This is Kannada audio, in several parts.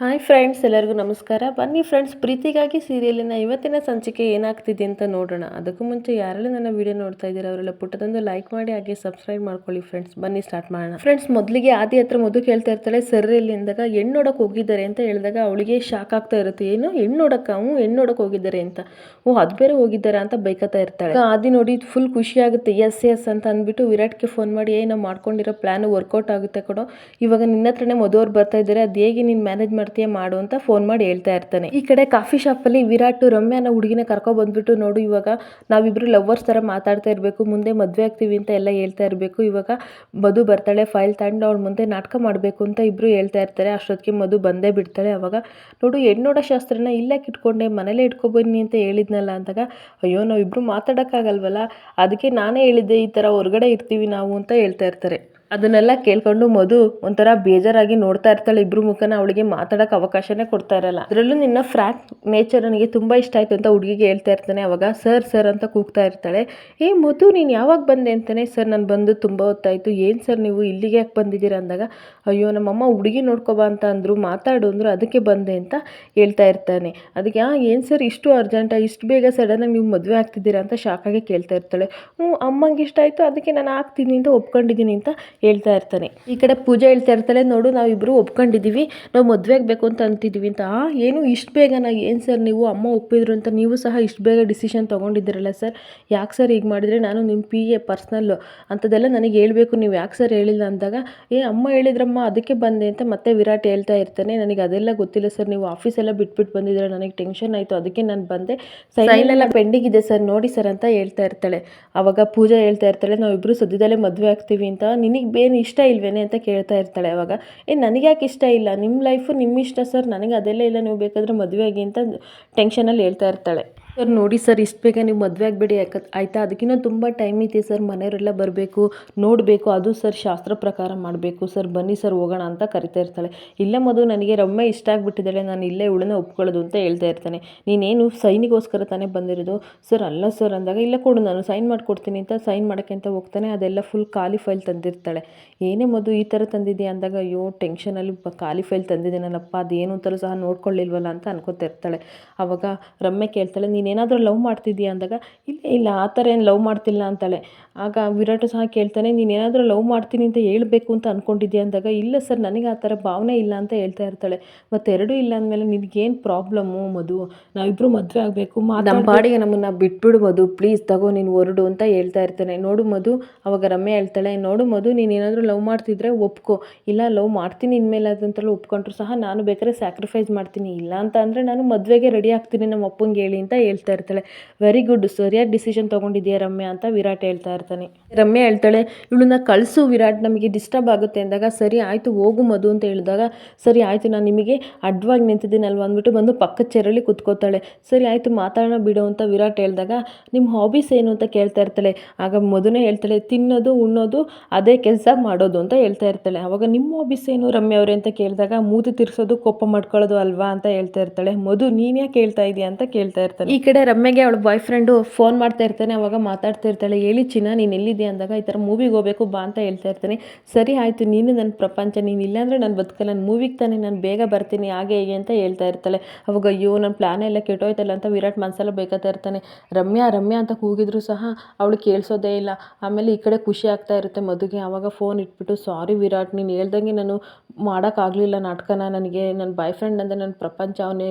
ಹಾಯ್ ಫ್ರೆಂಡ್ಸ್ ಎಲ್ಲರಿಗೂ ನಮಸ್ಕಾರ. ಬನ್ನಿ ಫ್ರೆಂಡ್ಸ್ ಪ್ರೀತಿಗಾಗಿ ಸೀರಿಯಲಿನ ಇವತ್ತಿನ ಸಂಚಿಕೆ ಏನಾಗ್ತಿದೆ ಅಂತ ನೋಡೋಣ. ಅದಕ್ಕೂ ಮುಂಚೆ ಯಾರೆಲ್ಲ ನನ್ನ ವಿಡಿಯೋ ನೋಡ್ತಾ ಇದ್ದೀರಾ, ಅವರೆಲ್ಲ ಪುಟ್ಟದೊಂದು ಲೈಕ್ ಮಾಡಿ, ಹಾಗೆ ಸಬ್ಸ್ಕ್ರೈಬ್ ಮಾಡ್ಕೊಳ್ಳಿ ಫ್ರೆಂಡ್ಸ್ ಬನ್ನಿ ಸ್ಟಾರ್ಟ್ ಮಾಡೋಣ. ಫ್ರೆಂಡ್ಸ್ ಮೊದಲಿಗೆ ಆದಿ ಹತ್ರ ಮಧು ಕೇಳ್ತಾ ಇರ್ತಾಳೆ ಸರ್ ಎಲ್ಲಿ ಅಂದಾಗ ಹೆಣ್ಣು ನೋಡಕ್ಕೆ ಹೋಗಿದ್ದಾರೆ ಅಂತ ಹೇಳಿದಾಗ ಅವಳಿಗೆ ಶಾಕ್ ಆಗ್ತಾ ಇರುತ್ತೆ. ಏನು? ಹೆಣ್ಣು ನೋಡಕ್ಕ? ಹ್ಞೂ, ಹೆಣ್ಣು ನೋಡಕ್ಕೆ ಹೋಗಿದ್ದಾರೆ ಅಂತ. ಓ, ಅದು ಬೇರೆ ಹೋಗಿದ್ದಾರೆ? ಅಂತ ಬೈಕತ್ತಾ ಇರ್ತಾಳೆ. ಆದಿ ನೋಡಿ ಫುಲ್ ಖುಷಿ ಆಗುತ್ತೆ. ಎಸ್ ಎಸ್ ಅಂತ ಅಂದ್ಬಿಟ್ಟು ವಿರಾಟ್ಗೆ ಫೋನ್ ಮಾಡಿ ಏ ನಾವು ಮಾಡ್ಕೊಂಡಿರೋ ಪ್ಲಾನ್ ವರ್ಕೌಟ್ ಆಗುತ್ತೆ ಕೊಡೋ. ಇವಾಗ ನಿನ್ನ ಹತ್ರನೇ ಮಧು ಬರ್ತಾ ಇದ್ದಾರೆ. ಅದು ಹೇಗೆ ನೀನು ಮ್ಯಾನೇಜ್ ಮಾಡ್ತೀಯ ಮಾಡು ಅಂತ ಫೋನ್ ಮಾಡಿ ಹೇಳ್ತಾ ಇರ್ತಾನೆ. ಈ ಕಡೆ ಕಾಫಿ ಶಾಪಲ್ಲಿ ವಿರಾಟ್ ರಮ್ಯಾನ ಹುಡುಗಿನ ಕರ್ಕೊ ಬಂದ್ಬಿಟ್ಟು ನೋಡು, ಇವಾಗ ನಾವಿಬ್ರು ಲವರ್ಸ್ ಥರ ಮಾತಾಡ್ತಾ ಇರಬೇಕು, ಮುಂದೆ ಮದುವೆ ಆಗ್ತೀವಿ ಅಂತ ಎಲ್ಲ ಹೇಳ್ತಾ ಇರಬೇಕು, ಇವಾಗ ಮಧು ಬರ್ತಾಳೆ ಫೈಲ್ ತಗೊಂಡು ಅವಳು ಮುಂದೆ ನಾಟಕ ಮಾಡಬೇಕು ಅಂತ ಇಬ್ರು ಹೇಳ್ತಾ ಇರ್ತಾರೆ. ಅಷ್ಟೊತ್ತಿಗೆ ಮಧು ಬಂದೇ ಬಿಡ್ತಾಳೆ. ಅವಾಗ ನೋಡು, ಹೆಣ್ಣೋಡ ಶಾಸ್ತ್ರನ ಇಲ್ಲಕ್ಕೆ ಇಟ್ಕೊಂಡೆ ಮನೇಲೇ ಇಟ್ಕೊಬನ್ನಿ ಅಂತ ಹೇಳಿದ್ನಲ್ಲ ಅಂದಾಗ, ಅಯ್ಯೋ, ನಾವಿಬ್ರು ಮಾತಾಡೋಕ್ಕಾಗಲ್ವಲ್ಲ, ಅದಕ್ಕೆ ನಾನೇ ಹೇಳಿದ್ದೆ ಈ ಥರ ಹೊರಗಡೆ ಇರ್ತೀವಿ ನಾವು ಅಂತ ಹೇಳ್ತಾ ಇರ್ತಾರೆ. ಅದನ್ನೆಲ್ಲ ಕೇಳ್ಕೊಂಡು ಮಧು ಒಂಥರ ಬೇಜಾರಾಗಿ ನೋಡ್ತಾ ಇರ್ತಾಳೆ. ಇಬ್ರು ಮುಖನ ಅವಳಿಗೆ ಮಾತಾಡೋಕೆ ಅವಕಾಶನೇ ಕೊಡ್ತಾ ಇರಲ್ಲ. ಅದರಲ್ಲೂ ನಿನ್ನ ಫ್ರ್ಯಾಂಕ್ ನೇಚರ್ ನನಗೆ ತುಂಬ ಇಷ್ಟ ಆಯಿತು ಅಂತ ಹುಡುಗಿಗೆ ಹೇಳ್ತಾ ಇರ್ತಾನೆ. ಅವಾಗ ಸರ್ ಸರ್ ಅಂತ ಕೂಗ್ತಾ ಇರ್ತಾಳೆ. ಏ ಮಧು, ನೀನು ಯಾವಾಗ ಬಂದೆ? ಅಂತಾನೆ. ಸರ್, ನಾನು ಬಂದು ತುಂಬ ಹೊತ್ತಾಯಿತು. ಏನು ಸರ್ ನೀವು? ಇಲ್ಲಿಗೆ ಯಾಕೆ ಬಂದಿದ್ದೀರಾ? ಅಂದಾಗ, ಅಯ್ಯೋ, ನಮ್ಮಮ್ಮ ಹುಡುಗಿ ನೋಡ್ಕೊಬಾ ಅಂತ ಅಂದರು. ಮಾತಾಡು ಅಂದರು. ಅದಕ್ಕೆ ಬಂದೆ ಅಂತ ಹೇಳ್ತಾ ಇರ್ತಾನೆ. ಅದಕ್ಕೆ, ಆ, ಏನು ಸರ್? ಇಷ್ಟು ಅರ್ಜೆಂಟಾ ಇಷ್ಟು ಬೇಗ ಸಡನ್ನಾಗಿ ನೀವು ಮದುವೆ ಆಗ್ತಿದ್ದೀರಾ? ಅಂತ ಶಾಕಾಗಿ ಕೇಳ್ತಾ ಇರ್ತಾಳೆ. ಹ್ಞೂ ಅಮ್ಮಂಗೆ ಇಷ್ಟ ಆಯಿತು. ಅದಕ್ಕೆ ನಾನು ಆಗ್ತೀನಿ ಅಂತ ಒಪ್ಕೊಂಡಿದ್ದೀನಿ ಅಂತ ಹೇಳ್ತಾ ಇರ್ತಾನೆ. ಈ ಕಡೆ ಪೂಜೆ ಹೇಳ್ತಾ ಇರ್ತಾಳೆ ನೋಡು ನಾವಿಬ್ಬರು ಒಪ್ಕೊಂಡಿದ್ದೀವಿ ನಾವು ಮದುವೆ ಆಗಬೇಕು ಅಂತ ಅಂತಿದ್ದೀವಿ ಅಂತ. ಏನು ಇಷ್ಟು ಬೇಗನಾ ಏನು ಸರ್ ನೀವು ಅಮ್ಮ ಒಪ್ಪಿದ್ರು ಅಂತ ನೀವು ಸಹ ಇಷ್ಟು ಬೇಗ ಡಿಸಿಷನ್ ತೊಗೊಂಡಿದ್ದೀರಲ್ಲ ಸರ್? ಯಾಕೆ ಸರ್ ಹೀಗೆ ಮಾಡಿದರೆ ನಾನು ನಿಮ್ಮ ಪಿ ಎ ಪರ್ಸ್ನಲ್ಲು ಅಂಥದ್ದೆಲ್ಲ ನನಗೆ ಹೇಳಬೇಕು ನೀವು ಯಾಕೆ ಸರ್ ಹೇಳಿಲ್ಲ ಅಂದಾಗ ಏ ಅಮ್ಮ ಹೇಳಿದ್ರಮ್ಮ ಅದಕ್ಕೆ ಬಂದೆ ಅಂತ ಮತ್ತೆ ವಿರಾಟ್ ಹೇಳ್ತಾ ಇರ್ತಾನೆ. ನನಗೆ ಅದೆಲ್ಲ ಗೊತ್ತಿಲ್ಲ ಸರ್ ನೀವು ಆಫೀಸೆಲ್ಲ ಬಿಟ್ಬಿಟ್ಟು ಬಂದಿದ್ರೆ ನನಗೆ ಟೆನ್ಷನ್ ಆಯಿತು ಅದಕ್ಕೆ ನಾನು ಬಂದೆ. ಸೈನ್ ಎಲ್ಲ ಪೆಂಡಿಂಗ್ ಇದೆ ಸರ್ ನೋಡಿ ಸರ್ ಅಂತ ಹೇಳ್ತಾ ಇರ್ತಾಳೆ. ಅವಾಗ ಪೂಜಾ ಹೇಳ್ತಾ ಇರ್ತಾಳೆ ನಾವಿಬ್ಬರು ಸದ್ಯದಲ್ಲೇ ಮದುವೆ ಆಗ್ತೀವಿ ಅಂತ ನಿನಗೆ ಏನು ಇಷ್ಟ ಇಲ್ವೇನೆ ಅಂತ ಕೇಳ್ತಾ ಇರ್ತಾಳೆ ಅವಾಗ. ಏ ನನಗೆ ಯಾಕೆ ಇಷ್ಟ ಇಲ್ಲ? ನಿಮ್ಮ ಲೈಫು ನಿಮ್ಮ ಇಷ್ಟ ಸರ್. ನನಗೆ ಅದೆಲ್ಲ ಇಲ್ಲ. ನೀವು ಬೇಕಾದರೆ ಮದುವೆ ಆಗಿ ಅಂತ ಟೆನ್ಷನಲ್ಲಿ ಹೇಳ್ತಾ ಇರ್ತಾಳೆ. ಸರ್, ನೋಡಿ ಸರ್, ಇಷ್ಟು ಬೇಗ ನೀವು ಮದುವೆ ಆಗಬೇಡಿ. ಯಾಕೆ ಆಯಿತಾ? ಅದಕ್ಕಿಂತ ತುಂಬ ಟೈಮ್ ಐತೆ ಸರ್, ಮನೆಯವರೆಲ್ಲ ಬರಬೇಕು, ನೋಡಬೇಕು. ಅದು ಸರ್, ಶಾಸ್ತ್ರ ಪ್ರಕಾರ ಮಾಡಬೇಕು. ಸರ್, ಬನ್ನಿ ಸರ್, ಹೋಗೋಣ ಅಂತ ಕರಿತಾ ಇರ್ತಾಳೆ. ಇಲ್ಲ ಮದು ನನಗೆ ರಮ್ಯ ಇಷ್ಟ ಆಗಿಬಿಟ್ಟಿದ್ದಾಳೆ. ನಾನು ಇಲ್ಲೇ ಇವಳನ್ನ ಒಪ್ಕೊಳ್ಳೋದು ಅಂತ ಹೇಳ್ತಾ ಇರ್ತಾನೆ. ನೀನೇನು ಸೈನಿಗೋಸ್ಕರ ತಾನೇ ಬಂದಿರೋದು? ಸರ್, ಅಲ್ಲ ಸರ್, ಅಂದಾಗ ಇಲ್ಲ ಕೊಡು, ನಾನು ಸೈನ್ ಮಾಡಿಕೊಡ್ತೀನಿ ಅಂತ ಸೈನ್ ಮಾಡೋಕ್ಕೆ ಅಂತ ಹೋಗ್ತಾನೆ. ಅದೆಲ್ಲ ಫುಲ್ ಖಾಲಿ ಫೈಲ್ ತಂದಿರ್ತಾಳೆ. ಏನೇ ಮದು ಈ ಥರ ತಂದಿದ್ದೀಯ ಅಂದಾಗ, ಅಯ್ಯೋ ಟೆನ್ಷನಲ್ಲಿ ಖಾಲಿ ಫೈಲ್ ತಂದಿದ್ದೀನಲ್ಲಪ್ಪ, ಅದೇನು ಅಂತಲೂ ಸಹ ನೋಡ್ಕೊಳ್ಳಿಲ್ವಲ್ಲ ಅಂತ ಅನ್ಕೋತಾ ಇರ್ತಾಳೆ. ಅವಾಗ ರಮ್ಯ ಕೇಳ್ತಾಳೆ ನೀನೇನಾದರೂ ಲವ್ ಮಾಡ್ತಿದ್ದೀಯಾ ಅಂದಾಗ, ಇಲ್ಲ ಇಲ್ಲ, ಆ ಥರ ಏನು ಲವ್ ಮಾಡ್ತಿಲ್ಲ ಅಂತಾಳೆ. ಆಗ ವಿರಾಟು ಸಹ ಕೇಳ್ತಾನೆ, ನೀನೇನಾದರೂ ಲವ್ ಮಾಡ್ತೀನಿ ಅಂತ ಹೇಳ್ಬೇಕು ಅಂತ ಅಂದ್ಕೊಂಡಿದ್ಯಾ ಅಂದಾಗ, ಇಲ್ಲ ಸರ್, ನನಗೆ ಆ ಥರ ಭಾವನೆ ಇಲ್ಲ ಅಂತ ಹೇಳ್ತಾ ಇರ್ತಾಳೆ. ಮತ್ತು ಎರಡೂ ಇಲ್ಲ ಅಂದಮೇಲೆ ನಿನಗೇನು ಪ್ರಾಬ್ಲಮ್ಮು ಮದು ನಾವಿಬ್ಬರು ಮದುವೆ ಆಗಬೇಕು ನಮ್ಮ ಬಾಡಿಗೆ ನಮ್ಮನ್ನು ಬಿಟ್ಬಿಡು ಮದು ಪ್ಲೀಸ್, ತಗೋ, ನೀನು ಹೊರಡು ಅಂತ ಹೇಳ್ತಾ ಇರ್ತಾನೆ. ನೋಡು ಮದು ಅವಾಗ ರಮ್ಯ ಹೇಳ್ತಾಳೆ, ನೋಡು, ಮಧು, ನೀನೇನಾದರೂ ಲವ್ ಮಾಡ್ತಿದ್ರೆ ಒಪ್ಕೊ. ಇಲ್ಲ, ಲವ್ ಮಾಡ್ತೀನಿ ಇನ್ಮೇಲೆ ಅದಂತೆಲ್ಲ ಒಪ್ಕೊಂಡ್ರು ಸಹ ನಾನು ಬೇಕಾದ್ರೆ ಸ್ಯಾಕ್ರಿಫೈಸ್ ಮಾಡ್ತೀನಿ. ಇಲ್ಲ ಅಂತ ಅಂದರೆ ನಾನು ಮದುವೆಗೆ ರೆಡಿ ಆಗ್ತೀನಿ ನಮ್ಮ ಅಪ್ಪಂಗೆ ಹೇಳಿ ಅಂತ ಹೇಳ್ತಾ ಇರ್ತಾಳೆ ವೆರಿ ಗುಡ್ ಸರಿಯಾದ ಡಿಸಿಷನ್ ತೊಗೊಂಡಿದ್ಯಾ ರಮ್ಯಾ? ಅಂತ ವಿರಾಟ್ ಹೇಳ್ತಾ ಇರ್ತಾನೆ. ರಮ್ಯಾ ಹೇಳ್ತಾಳೆ, ಇವಳನ್ನ ಕಳಿಸು ವಿರಾಟ್, ನಮಗೆ ಡಿಸ್ಟರ್ಬ್ ಆಗುತ್ತೆ ಅಂದಾಗ ಸರಿ ಆಯಿತು, ಹೋಗು ಮದು ಅಂತ ಹೇಳಿದಾಗ ಸರಿ ಆಯಿತು, ನಾನು ನಿಮಗೆ ಅಡ್ವಾಗಿ ನಿಂತಿದ್ದೀನಲ್ವ ಅಂದ್ಬಿಟ್ಟು ಬಂದು ಪಕ್ಕದ ಚೇರಲ್ಲಿ ಕುತ್ಕೋತಾಳೆ. ಸರಿ ಆಯಿತು, ಮಾತಾಡೋಣ ಬಿಡು ಅಂತ ವಿರಾಟ್ ಹೇಳಿದಾಗ ನಿಮ್ಮ ಹಾಬೀಸ್ ಏನು ಅಂತ ಕೇಳ್ತಾ ಇರ್ತಾಳೆ. ಆಗ ಮಧುನೇ ಹೇಳ್ತಾಳೆ, ತಿನ್ನೋದು, ಉಣ್ಣೋದು, ಅದೇ ಕೆಲಸ ಮಾಡೋದು ಅಂತ ಹೇಳ್ತಾ ಇರ್ತಾಳೆ. ಅವಾಗ ನಿಮ್ಮ ಹಾಬೀಸ್ ಏನು ರಮ್ಯ ಅವರೇ? ಅಂತ ಕೇಳಿದಾಗ ಮೂತಿ ತಿರ್ಸೋದು, ಕೋಪ ಮಾಡ್ಕೊಳ್ಳೋದು ಅಲ್ವಾ? ಅಂತ ಹೇಳ್ತಾ ಇರ್ತಾಳೆ. ಮದು ನೀನು ಯಾಕೆ ಹೇಳ್ತಾ ಇದೀಯ? ಅಂತ ಕೇಳ್ತಾ ಇರ್ತಾನೆ. ಈ ಕಡೆ ರಮ್ಯಗೆ ಅವಳ ಬಾಯ್ ಫ್ರೆಂಡು ಫೋನ್ ಮಾಡ್ತಾ ಇರ್ತಾನೆ, ಅವಾಗ ಮಾತಾಡ್ತಾ ಇರ್ತಾಳೆ, ಹೇಳಿ ಚಿನ್ನ, ನೀನು ಎಲ್ಲಿದೆ ಅಂದಾಗ, ಈ ಥರ ಮೂವಿಗೆ ಹೋಗಬೇಕು ಬಾ ಅಂತ ಹೇಳ್ತಾ ಇರ್ತಾನೆ. ಸರಿ ಆಯಿತು, ನೀನು ನನ್ನ ಪ್ರಪಂಚ, ನೀನು ಇಲ್ಲಾಂದರೆ ನಾನು ಬದುಕಲ್ಲ, ನಾನು ಮೂವಿಗೆ ತಾನೇ, ನಾನು ಬೇಗ ಬರ್ತೀನಿ, ಹಾಗೆ ಹೇಗೆ ಅಂತ ಹೇಳ್ತಾ ಇರ್ತಾಳೆ. ಅವಾಗ, ಅಯ್ಯೋ ನನ್ನ ಪ್ಲಾನ್ ಎಲ್ಲ ಕೆಟ್ಟೋಯ್ತಲ್ಲ ಅಂತ ವಿರಾಟ್ ಮನಸ್ಸೆಲ್ಲ ಬೇಕಾಗ್ತಾ ಇರ್ತಾನೆ. ರಮ್ಯಾ ರಮ್ಯಾ ಅಂತ ಕೂಗಿದ್ರು ಸಹ ಅವಳು ಕೇಳಿಸೋದೇ ಇಲ್ಲ. ಆಮೇಲೆ ಈ ಕಡೆ ಖುಷಿ ಆಗ್ತಾ ಇರುತ್ತೆ ಮದುಗೆ ಆವಾಗ ಫೋನ್ ಇಟ್ಬಿಟ್ಟು ಸಾರಿ ವಿರಾಟ್, ನೀನು ಹೇಳ್ದಂಗೆ ನಾನು ಮಾಡೋಕ್ಕಾಗಲಿಲ್ಲ ನಾಟಕನ. ನನಗೆ ನನ್ನ ಬಾಯ್ ಫ್ರೆಂಡ್ ಅಂದರೆ ನನ್ನ ಪ್ರಪಂಚ ಅವನೇ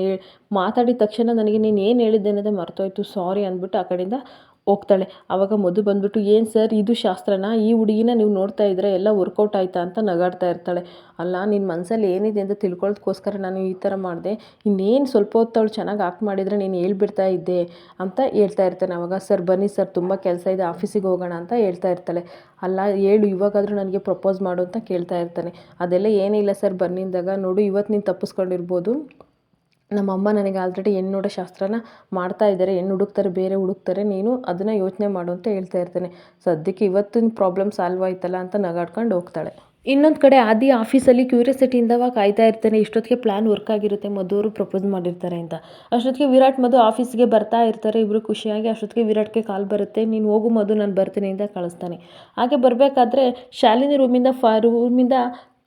ಮಾತಾಡಿದ ತಕ್ಷಣ ನನಗೆ ನೀನು ಏನು ಹೇಳಿದ್ದೆ ಅನ್ನೋದೇ ಮರ್ತೋಯ್ತು. ಸಾರಿ ಅಂದ್ಬಿಟ್ಟು ಆ ಕಡೆಯಿಂದ ಹೋಗ್ತಾಳೆ. ಆವಾಗ ಮಧು ಬಂದ್ಬಿಟ್ಟು, ಏನು ಸರ್, ಇದು ಶಾಸ್ತ್ರನ? ಈ ಹುಡುಗಿನ ನೀವು ನೋಡ್ತಾ ಇದ್ರೆ ಎಲ್ಲ ವರ್ಕೌಟ್ ಆಯ್ತಾ? ಅಂತ ನಗಾಡ್ತಾ ಇರ್ತಾಳೆ. ಅಲ್ಲ ನಿನ್ನ ಮನಸ್ಸಲ್ಲಿ ಏನಿದೆ ಅಂತ ತಿಳ್ಕೊಳ್ಳೋದಕ್ಕೋಸ್ಕರ ನಾನು ಈ ಥರ ಮಾಡಿದೆ. ಇನ್ನೇನು ಸ್ವಲ್ಪ ಹೊತ್ತು ಅವಳು ಚೆನ್ನಾಗಿ ಆಕ್ಟ್ ಮಾಡಿದರೆ ನೀನು ಹೇಳ್ಬಿಡ್ತಾ ಇದ್ದೆ, ಅಂತ ಹೇಳ್ತಾ ಇರ್ತಾನೆ. ಅವಾಗ, ಸರ್, ಬನ್ನಿ ಸರ್, ತುಂಬ ಕೆಲಸ ಇದೆ, ಆಫೀಸಿಗೆ ಹೋಗೋಣ, ಅಂತ ಹೇಳ್ತಾ ಇರ್ತಾಳೆ. ಅಲ್ಲ, ಹೇಳು, ಇವಾಗಾದರೂ ನನಗೆ ಪ್ರಪೋಸ್ ಮಾಡು, ಅಂತ ಕೇಳ್ತಾ ಇರ್ತಾನೆ. ಅದೆಲ್ಲ ಏನಿಲ್ಲ ಸರ್, ಬನ್ನಿಂದಾಗ, ನೋಡು, ಇವತ್ತು ನೀನು ತಪ್ಪಿಸ್ಕೊಂಡಿರ್ಬೋದು. ನಮ್ಮಮ್ಮ ನನಗೆ ಆಲ್ರೆಡಿ ಹೆಣ್ಣು ಶಾಸ್ತ್ರನ ಮಾಡ್ತಾ ಇದ್ದಾರೆ. ಹೆಣ್ಣು ಹುಡುಕ್ತಾರೆ, ಬೇರೆ ಹುಡುಕ್ತಾರೆ. ನೀನು ಅದನ್ನು ಯೋಚನೆ ಮಾಡು ಅಂತ ಹೇಳ್ತಾ ಇರ್ತಾನೆ. ಸದ್ಯಕ್ಕೆ ಇವತ್ತಿನ ಪ್ರಾಬ್ಲಮ್ ಸಾಲ್ವ್ ಆಯ್ತಲ್ಲ ಅಂತ ನಗಾಡ್ಕೊಂಡು ಹೋಗ್ತಾಳೆ. ಇನ್ನೊಂದು ಕಡೆ ಆದಿ ಆಫೀಸಲ್ಲಿ ಕ್ಯೂರಿಯಾಸಿಟಿಯಿಂದವ ಕಾಯ್ತಾ ಇರ್ತಾನೆ, ಇಷ್ಟೊತ್ತಿಗೆ ಪ್ಲ್ಯಾನ್ ವರ್ಕ್ ಆಗಿರುತ್ತೆ ಮಧುವರು ಪ್ರಪೋಸ್ ಮಾಡಿರ್ತಾರೆ ಅಂತ. ಅಷ್ಟೊತ್ತಿಗೆ ವಿರಾಟ್ ಮಧು ಆಫೀಸ್ಗೆ ಬರ್ತಾ ಇರ್ತಾರೆ ಇಬ್ಬರು ಖುಷಿಯಾಗಿ. ಅಷ್ಟೊತ್ತಿಗೆ ವಿರಾಟ್ಗೆ ಕಾಲ್ ಬರುತ್ತೆ, ನೀನು ಹೋಗು ಮಧು, ನಾನು ಬರ್ತೀನಿ ಅಂತ ಕಳಿಸ್ತಾನೆ. ಹಾಗೆ ಬರಬೇಕಾದ್ರೆ ಶಾಲಿನಿ ರೂಮಿಂದ ಫ ರೂಮಿಂದ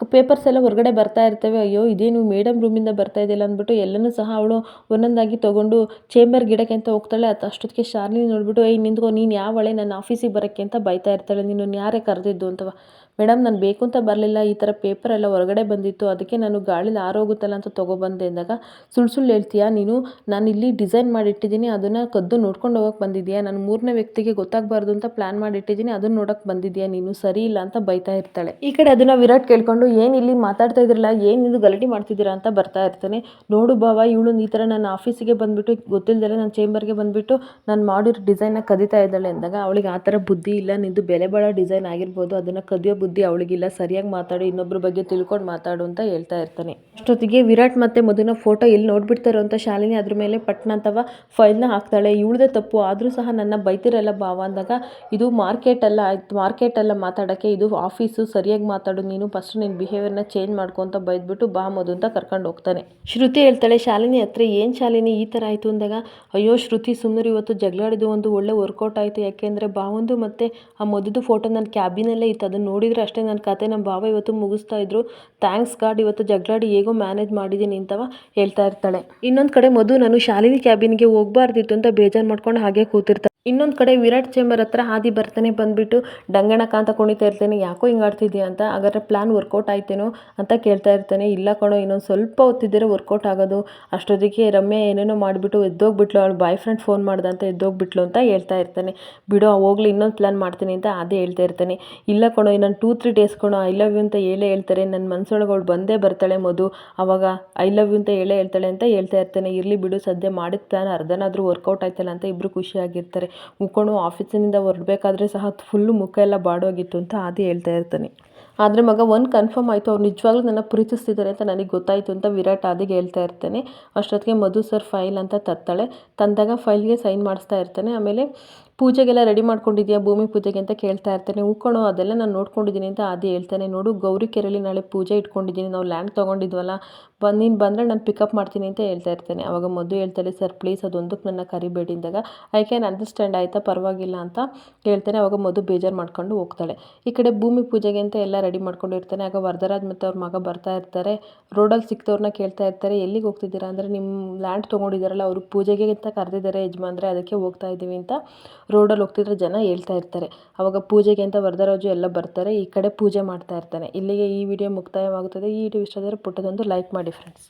ಪೇಪರ್ಸ್ ಎಲ್ಲ ಹೊರಗಡೆ ಬರ್ತಾ ಇರ್ತವೆ. ಅಯ್ಯೋ, ಇದೇನು ಮೇಡಮ್ ರೂಮಿಂದ ಬರ್ತಾ ಇದೆಯಲ್ಲ ಅಂದ್ಬಿಟ್ಟು ಎಲ್ಲನೂ ಸಹ ಅವಳು ಒಂದೊಂದಾಗಿ ತೊಗೊಂಡು ಚೇಂಬರ್ ಗಿಡಕ್ಕೆ ಅಂತ ಹೋಗ್ತಾಳೆ. ಅದು ಅಷ್ಟೊತ್ತಿಗೆ ಶಾಲಿನಿ ನೋಡ್ಬಿಟ್ಟು, ಏಯ್, ನಿಂತ್ಕೊ, ನೀನು ಯಾವಳೆ ನನ್ನ ಆಫೀಸಿಗೆ ಬರೋಕ್ಕೆ? ಅಂತ ಬೈತಾ ಇರ್ತಾಳೆ. ನೀನು ಯಾರೇ ಕರೆದಿದ್ದು ಅಂತವ? ಮೇಡಮ್, ನಾನು ಬೇಕು ಅಂತ ಬರಲಿಲ್ಲ. ಈ ಥರ ಪೇಪರ್ ಎಲ್ಲ ಹೊರಗಡೆ ಬಂದಿತ್ತು. ಅದಕ್ಕೆ ನಾನು ಗಾಳಿಲಿ ಆರೋಗುತ್ತಲ್ಲ ಅಂತ ತೊಗೊಬಂದೆ ಅಂದಾಗ ಸುಳ್ಳು ಸುಳ್ಳು ಹೇಳ್ತೀಯಾ? ನೀನು, ನಾನು ಇಲ್ಲಿ ಡಿಸೈನ್ ಮಾಡಿಟ್ಟಿದ್ದೀನಿ. ಅದನ್ನು ಕದ್ದು ನೋಡ್ಕೊಂಡು ಹೋಗೋಕೆ ಬಂದಿದ್ದೀಯಾ? ನಾನು ಮೂರನೇ ವ್ಯಕ್ತಿಗೆ ಗೊತ್ತಾಗಬಾರ್ದು ಅಂತ ಪ್ಲ್ಯಾನ್ ಮಾಡಿಟ್ಟಿದ್ದೀನಿ. ಅದನ್ನು ನೋಡೋಕೆ ಬಂದಿದ್ದೀಯಾ ನೀನು? ಸರಿ ಇಲ್ಲ ಅಂತ ಬೈತಾ ಇರ್ತಾಳೆ. ಈ ಕಡೆ ಅದನ್ನು ವಿರಾಟ್ ಕೇಳ್ಕೊಂಡು, ಏನು ಇಲ್ಲಿ ಮಾತಾಡ್ತಾ ಇದ್ರಲ್ಲ? ಏನು ಇದು ಗಲಾಟೆ ಮಾಡ್ತಿದ್ದೀರಾ ಅಂತ ಬರ್ತಾ ಇರ್ತಾನೆ. ನೋಡು ಬಾವ ಇವಳು ಈ ಥರ ನನ್ನ ಆಫೀಸಿಗೆ ಬಂದುಬಿಟ್ಟು ಗೊತ್ತಿಲ್ಲದೆ ನನ್ನ ಚೇಂಬರ್ಗೆ ಬಂದುಬಿಟ್ಟು, ನಾನು ಮಾಡಿರೋ ಡಿಸೈನ್ನ ಕದೀತಾ ಇದ್ದಾಳೆ ಅಂದಾಗ, ಅವಳಿಗೆ ಆ ಥರ ಬುದ್ಧಿ ಇಲ್ಲ. ನಿಂದು ಬೆಲೆ ಬಾಳೋ ಡಿಸೈನ್ ಆಗಿರ್ಬೋದು. ಅದನ್ನು ಕದಿಯೋ ಅವಳಿಗಿಲ್ಲ. ಸರಿಯಾಗಿ ಮಾತಾಡು ಇನ್ನೊಬ್ಬರ ಬಗ್ಗೆ ತಿಳ್ಕೊಂಡು ಮಾತಾಡು ಅಂತ ಹೇಳ್ತಾ ಇರ್ತಾನೆ. ಅಷ್ಟೊತ್ತಿಗೆ ವಿರಾಟ್ ಮತ್ತು ಮಧುನ ಫೋಟೋ ಎಲ್ಲಿ ನೋಡ್ಬಿಡ್ತಾರೋ ಅಂತ ಶಾಲಿನಿ ಅದ್ರ ಮೇಲೆ ಪಟ್ನ ಅಥವಾ ಫೈಲ್ನ ಹಾಕ್ತಾಳೆ. ಇವಳದೇ ತಪ್ಪು, ಆದರೂ ಸಹ ನನ್ನ ಬೈತಿರಲ್ಲ ಭಾವ ಅಂದಾಗ, ಇದು ಮಾರ್ಕೆಟ್ ಅಲ್ಲ ಮಾರ್ಕೆಟ್ ಅಲ್ಲ ಮಾತಾಡೋಕ್ಕೆ, ಇದು ಆಫೀಸು ಸರಿಯಾಗಿ ಮಾತಾಡು, ನೀನು ಫಸ್ಟ್ ನಿನ್ನ ಬಿಹೇವಿಯರ್ನ ಚೇಂಜ್ ಮಾಡ್ಕೊ ಅಂತ ಬೈದ್ಬಿಟ್ಟು ಬಾ ಮಧು ಅಂತ ಕರ್ಕೊಂಡು ಹೋಗ್ತಾನೆ. ಶ್ರುತಿ ಹೇಳ್ತಾಳೆ, ಶಾಲಿನಿ ಹತ್ರ ಏನು ಶಾಲಿನಿ ಈ ಥರ ಆಯಿತು? ಅಂದಾಗ, ಅಯ್ಯೋ ಶ್ರುತಿ ಸುಮ್ಮನೆ ಇವತ್ತು ಜಗಳಾಡಿದ್ದು ಒಂದು ಒಳ್ಳೆ ವರ್ಕೌಟ್ ಆಯಿತು. ಯಾಕೆಂದರೆ ಬಾವೊಂದು ಮತ್ತು ಆ ಮಧುದು ಫೋಟೋ ನನ್ನ ಕ್ಯಾಬಿನಲ್ಲೇ ಇತ್ತು. ಅದನ್ನು ನೋಡಿದರೆ ಅಷ್ಟೇ ನನ್ನ ಕತೆ. ನಮ್ಮ ಭಾವ ಇವತ್ತು ಮುಗಿಸ್ತಾ ಇದ್ರು. ಥ್ಯಾಂಕ್ಸ್ ಗಾಡ್ ಇವತ್ತು ಜಗಳಾಡಿ ಹೇಗೋ ಮ್ಯಾನೇಜ್ ಮಾಡಿದ್ದೀನಿ ಅಂತವ ಹೇಳ್ತಾ ಇರ್ತಾಳೆ. ಇನ್ನೊಂದು ಕಡೆ ಮಧು ನಾನು ಶಾಲಿನಿ ಕ್ಯಾಬಿನ್ಗೆ ಹೋಗ್ಬಾರ್ದಿತ್ತು ಅಂತ ಬೇಜಾರು ಮಾಡ್ಕೊಂಡು ಹಾಗೆ ಕೂತಿರ್ತಾಳೆ ಇನ್ನೊಂದು ಕಡೆ ವಿರಾಟ್ ಚೇಂಬರ್ ಹತ್ರ ಹಾದಿ ಬರ್ತಾನೆ ಬಂದ್ಬಿಟ್ಟು ಡಂಗಣಕ ಅಂತ ಕುಣಿತಾ ಇರ್ತೇನೆ, ಯಾಕೋ ಹಿಂಗೆ ಆಡ್ತಿದ್ಯಾ ಅಂತ, ಹಾಗಾದ್ರೆ ಪ್ಲ್ಯಾನ್ ವರ್ಕೌಟ್ ಆಯ್ತೇನೋ ಅಂತ ಕೇಳ್ತಾ ಇರ್ತಾನೆ. ಇಲ್ಲ ಕಣೋ, ಇನ್ನೊಂದು ಸ್ವಲ್ಪ ಹೊತ್ತಿದ್ದರೆ ವರ್ಕೌಟ್ ಆಗೋದು. ಅಷ್ಟೊತ್ತಿಗೆ ರಮ್ಯಾ ಏನೇನೋ ಮಾಡಿಬಿಟ್ಟು ಎದ್ದೋಗ್ಬಿಟ್ಲು. ಅವಳು ಬಾಯ್ ಫ್ರೆಂಡ್ ಫೋನ್ ಮಾಡ್ದೆ ಅಂತ ಎದ್ದೋಗ್ಬಿಟ್ಲು ಅಂತ ಹೇಳ್ತಾ ಇರ್ತಾನೆ. ಬಿಡೋ ಹೋಗ್ಲಿ, ಇನ್ನೊಂದು ಪ್ಲ್ಯಾನ್ ಮಾಡ್ತೀನಿ ಅಂತ ಅದೇ ಹೇಳ್ತಾ ಇರ್ತಾನೆ. ಇಲ್ಲ ಕಣೋ, ಇನ್ನೊಂದು ಟೂ ತ್ರೀ ಡೇಸ್ ಕಣೋ ಐ ಲವ್ ಯು ಅಂತ ಹೇಳೇ ಹೇಳ್ತಾರೆ. ನನ್ನ ಮನಸ್ಸೊಳಗೆ ಅವಳು ಬಂದೇ ಬರ್ತಾಳೆ ಮಧು. ಅವಾಗ ಐ ಲವ್ ಯು ಅಂತ ಹೇಳೇ ಹೇಳ್ತಾಳೆ ಅಂತ ಹೇಳ್ತಾ ಇರ್ತಾನೆ. ಇರಲಿ ಬಿಡು, ಸದ್ಯ ಮಾಡಿದ ಪ್ಲ್ಯಾನ್ ಅರ್ಧನಾದರೂ ವರ್ಕೌಟ್ ಆಯ್ತಲ್ಲ ಅಂತ ಇಬ್ಬರು ಖುಷಿಯಾಗಿರ್ತಾರೆ ಮುಕ್ಕೊಂಡು ಆಫೀಸಿನಿಂದ ಹೊರಡ್ಬೇಕಾದ್ರೆ ಸಹ ಫುಲ್ಲು ಮುಖ ಎಲ್ಲ ಬಾಡೋಗಿತ್ತು ಅಂತ ಆದಿ ಹೇಳ್ತಾ ಇರ್ತಾನೆ. ಆದರೆ ಮಗ ಒಂದು ಕನ್ಫರ್ಮ್ ಆಯಿತು, ಅವ್ರು ನಿಜವಾಗ್ಲೂ ನನ್ನ ಪ್ರೀತಿಸ್ತಿದ್ದಾರೆ ಅಂತ ನನಗೆ ಗೊತ್ತಾಯಿತು ಅಂತ ವಿರಾಟ್ ಆದಿಗೆ ಹೇಳ್ತಾ ಇರ್ತಾನೆ. ಅಷ್ಟೊತ್ತಿಗೆ ಮಧು ಸರ್ ಫೈಲ್ ಅಂತ ತರ್ತಾಳೆ. ತಂದಾಗ ಫೈಲ್ಗೆ ಸೈನ್ ಮಾಡಿಸ್ತಾ ಇರ್ತಾನೆ. ಆಮೇಲೆ ಪೂಜೆಗೆಲ್ಲ ರೆಡಿ ಮಾಡ್ಕೊಂಡಿದ್ಯಾ? ಭೂಮಿ ಪೂಜೆಗೆ ಅಂತ ಕೇಳ್ತಾ ಇರ್ತಾನೆ. ಹೂಕಣೋ ಅದೆಲ್ಲ ನಾನು ನೋಡ್ಕೊಂಡಿದ್ದೀನಿ ಅಂತ ಆದಿ ಹೇಳ್ತಾನೆ. ನೋಡು ಗೌರಿ ಕೆರೆಯಲ್ಲಿ ನಾಳೆ ಪೂಜೆ ಇಟ್ಕೊಂಡಿದ್ದೀನಿ. ನಾವು ಲ್ಯಾಂಡ್ ತೊಗೊಂಡಿದ್ವಲ್ಲ. ಬಂದು ನೀನು ಬಂದರೆ ನಾನು ಪಿಕಪ್ ಮಾಡ್ತೀನಿ ಅಂತ ಹೇಳ್ತಾ ಇರ್ತಾನೆ. ಅವಾಗ ಮದ್ದು ಹೇಳ್ತಾಳೆ, ಸರ್ ಪ್ಲೀಸ್ ಅದೊಂದಕ್ಕೆ ನನ್ನ ಕರಿಬೇಡಿ ಅಂದಾಗ ಐ ಕ್ಯಾನ್ ಅಂಡರ್ಸ್ಟ್ಯಾಂಡ್ ಆಯಿತಾ? ಪರವಾಗಿಲ್ಲ ಅಂತ ಹೇಳ್ತಾನೆ. ಅವಾಗ ಮದ್ದು ಬೇಜಾರು ಮಾಡ್ಕೊಂಡು ಹೋಗ್ತಾಳೆ. ಈ ಕಡೆ ಭೂಮಿ ಪೂಜೆಗೆ ಅಂತ ಎಲ್ಲ ರೆಡಿ ಮಾಡ್ಕೊಂಡಿರ್ತಾನೆ ಆಗ ವರದರಾಜ್ ಮತ್ತು ಅವ್ರ ಮಗ ಬರ್ತಾ ಇರ್ತಾರೆ. ರೋಡಲ್ಲಿ ಸಿಕ್ತವ್ರನ್ನ ಕೇಳ್ತಾ ಇರ್ತಾರೆ. ಎಲ್ಲಿಗೆ ಹೋಗ್ತಿದ್ದೀರಾ? ಅಂದರೆ ನಿಮ್ಮ ಲ್ಯಾಂಡ್ ತೊಗೊಂಡಿದ್ದಾರಲ್ಲ, ಅವರು ಪೂಜೆಗೆ ಅಂತ ಕರೆದಿದ್ದಾರೆ, ಯಜಮಾನ್ರೆ, ಅದಕ್ಕೆ ಹೋಗ್ತಾ ಇದ್ದೀವಿ ಅಂತ ರೋಡಲ್ಲಿ ಹೋಗ್ತಿದ್ರೆ ಜನ ಹೇಳ್ತಾ ಇರ್ತಾರೆ. ಅವಾಗ ಪೂಜೆಗೆ ಅಂತ ವರದರಾಜು ಎಲ್ಲ ಬರ್ತಾರೆ, ಈ ಕಡೆ ಪೂಜೆ ಮಾಡ್ತಾ ಇರ್ತಾನೆ. ಇಲ್ಲಿಗೆ ಈ ವಿಡಿಯೋ ಮುಕ್ತಾಯವಾಗುತ್ತದೆ. ಈ ವಿಡಿಯೋ ಇಷ್ಟ ಆದರೆ ಪುಟ್ಟದೊಂದು ಲೈಕ್ ಮಾಡಿ ಫ್ರೆಂಡ್ಸ್